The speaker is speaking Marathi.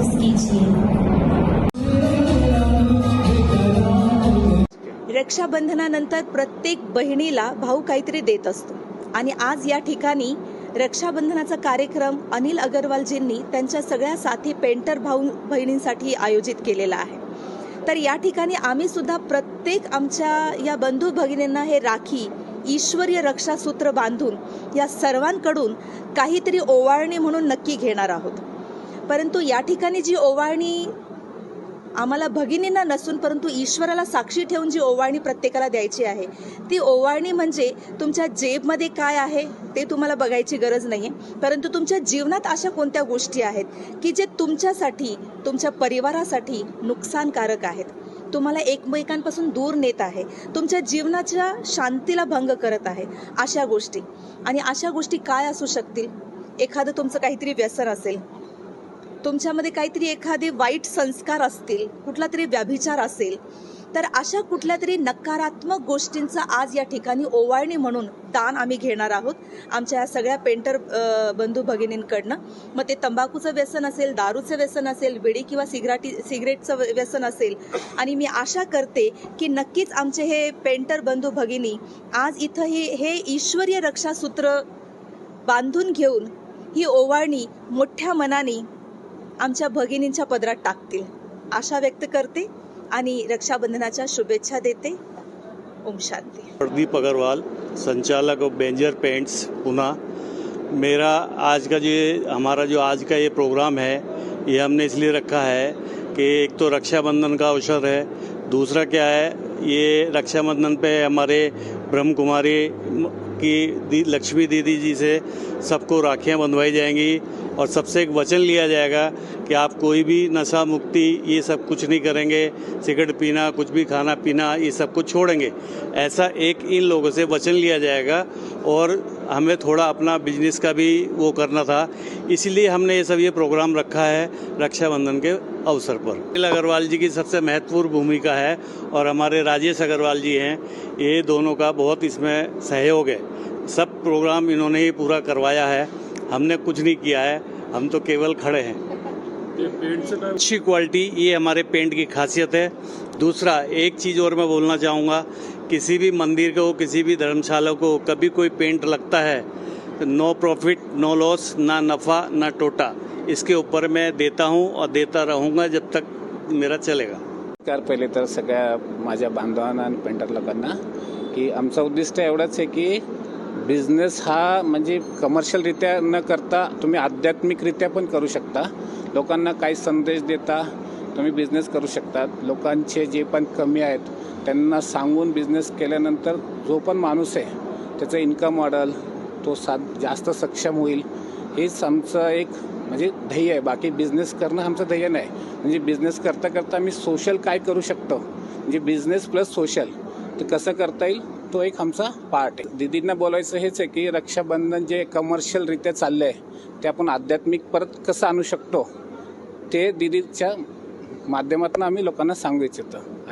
महसूस कीजिए रक्षाबंधनानंतर प्रत्येक बहिणीला भाऊ काहीतरी देत असतो. आणि आज या ठिकाणी रक्षाबंधनाचा कार्यक्रम अनिल अगरवालजींनी त्यांच्या सगळ्या साथी पेंटर भाऊ बहिणींसाठी आयोजित केलेला आहे. तर या ठिकाणी आम्ही सुद्धा प्रत्येक आमच्या या बंधू भगिनींना हे राखी ईश्वरीय रक्षासूत्र बांधून या सर्वांकडून काहीतरी ओवाळणी म्हणून नक्की घेणार आहोत. परंतु या ठिकाणी जी ओवाळणी आम्हाला भगिनींना नसून परंतु ईश्वराला साक्षी ठेवून जी ओवाळणी प्रत्येकाला द्यायची आहे ती ओवाळणी म्हणजे तुमच्या जेबमध्ये काय आहे ते तुम्हाला बघायची गरज नाही आहे परंतु तुमच्या जीवनात अशा कोणत्या गोष्टी आहेत की जे तुमच्यासाठी तुमच्या परिवारासाठी नुकसानकारक आहेत? तुम्हाला एकमेकांपासून दूर नेत आहे तुमच्या जीवनाच्या शांतीला भंग करत आहे अशा गोष्टी. आणि अशा गोष्टी काय असू शकतील? एखादं तुमचं काहीतरी व्यसन असेल तुमच्यामध्ये काहीतरी एखादे वाईट संस्कार असतील कुठला तरी व्याभिचार असेल तर अशा कुठल्या तरी नकारात्मक गोष्टींचा आज या ठिकाणी ओवाळणी म्हणून दान आम्ही घेणार आहोत. आमच्या या सगळ्या पेंटर बंधू भगिनींकडनं. मग ते तंबाखूचं व्यसन असेल दारूचं व्यसन असेल विडी किंवा सिगराटी सिगरेटचं व्यसन असेल. आणि मी आशा करते की नक्कीच आमचे हे पेंटर बंधू भगिनी आज इथं हे हे ईश्वरीय रक्षासूत्र बांधून घेऊन ही ओवाळणी मोठ्या मनाने आमच्या भगिनींच्या पदरात टाकतील. आशा व्यक्त करते आणि रक्षाबंधनाच्या शुभेच्छा देते. ओम शांती. प्रदीप अग्रवाल संचालक ऑफ बेंजर पेंट्स पुन्हा मेरा आज का जो हमारा जो आज का ये प्रोग्राम है ये हमने इसलिए रखा है कि एक तो रक्षाबंधन का अवसर है दूसरा क्या है ये रक्षाबंधन पे हमारे ब्रह्म कुमारी की दी लक्ष्मी दीदी जी से सबको राखियाँ बंधवाई जाएंगी और सबसे एक वचन लिया जाएगा कि आप कोई भी नशा मुक्ति, ये सब कुछ नहीं करेंगे। सिगरेट पीना, कुछ भी खाना पीना, ये सब कुछ छोड़ेंगे। ऐसा एक इन लोगों से वचन लिया जाएगा और हमें थोड़ा अपना बिज़नेस का भी वो करना था। इसीलिए हमने ये सब ये प्रोग्राम रखा है रक्षाबंधन के अवसर पर। अनिल अग्रवाल जी की सबसे महत्वपूर्ण भूमिका है और हमारे राजेश अग्रवाल जी हैं, ये दोनों का बहुत इसमें सहयोग है। सब प्रोग्राम इन्होंने ही पूरा करवाया है। हमने कुछ नहीं किया है। हम तो केवल खड़े हैं। अच्छी क्वालिटी ये हमारे पेंट की खासियत है। दूसरा एक चीज़ और मैं बोलना चाहूँगा किसी भी मंदिर को किसी भी धर्मशाला को कभी कोई पेंट लगता है तो नो प्रॉफिट नो लॉस ना नफ़ा ना टोटा। इसके ऊपर मैं देता हूँ और देता रहूँगा जब तक मेरा चलेगा। नमस्कार पहिले तर सगळ्या माझ्या बांधवांना आणि पेंटर लोकांना की आमचं उद्दिष्ट एवढंच आहे की बिझनेस हा म्हणजे कमर्शियलरित्या न करता तुम्ही आध्यात्मिकरित्या पण करू शकता. लोकांना काही संदेश देता तुम्ही बिझनेस करू शकता. लोकांचे जे पण कमी आहेत त्यांना सांगून बिझनेस केल्यानंतर जो पण माणूस आहे त्याचं इन्कम मॉडल तो सा जास्त सक्षम होईल. हेच आमचं एक म्हणजे ध्येय आहे. बाकी बिझनेस करणं आमचं ध्येय नाही. म्हणजे बिझनेस करता करता मी सोशल काय करू शकतो? म्हणजे बिझनेस प्लस सोशल. ते कसं करता येईल? तो एक आमचा पार्ट आहे. दिदींना बोलायचं हेच आहे की रक्षाबंधन जे कमर्शियलरित्या चाललं आहे ते आपण आध्यात्मिक परत कसं आणू शकतो ते दिदीच्या माध्यमातून आम्ही लोकांना सांगू इच्छितो. आणि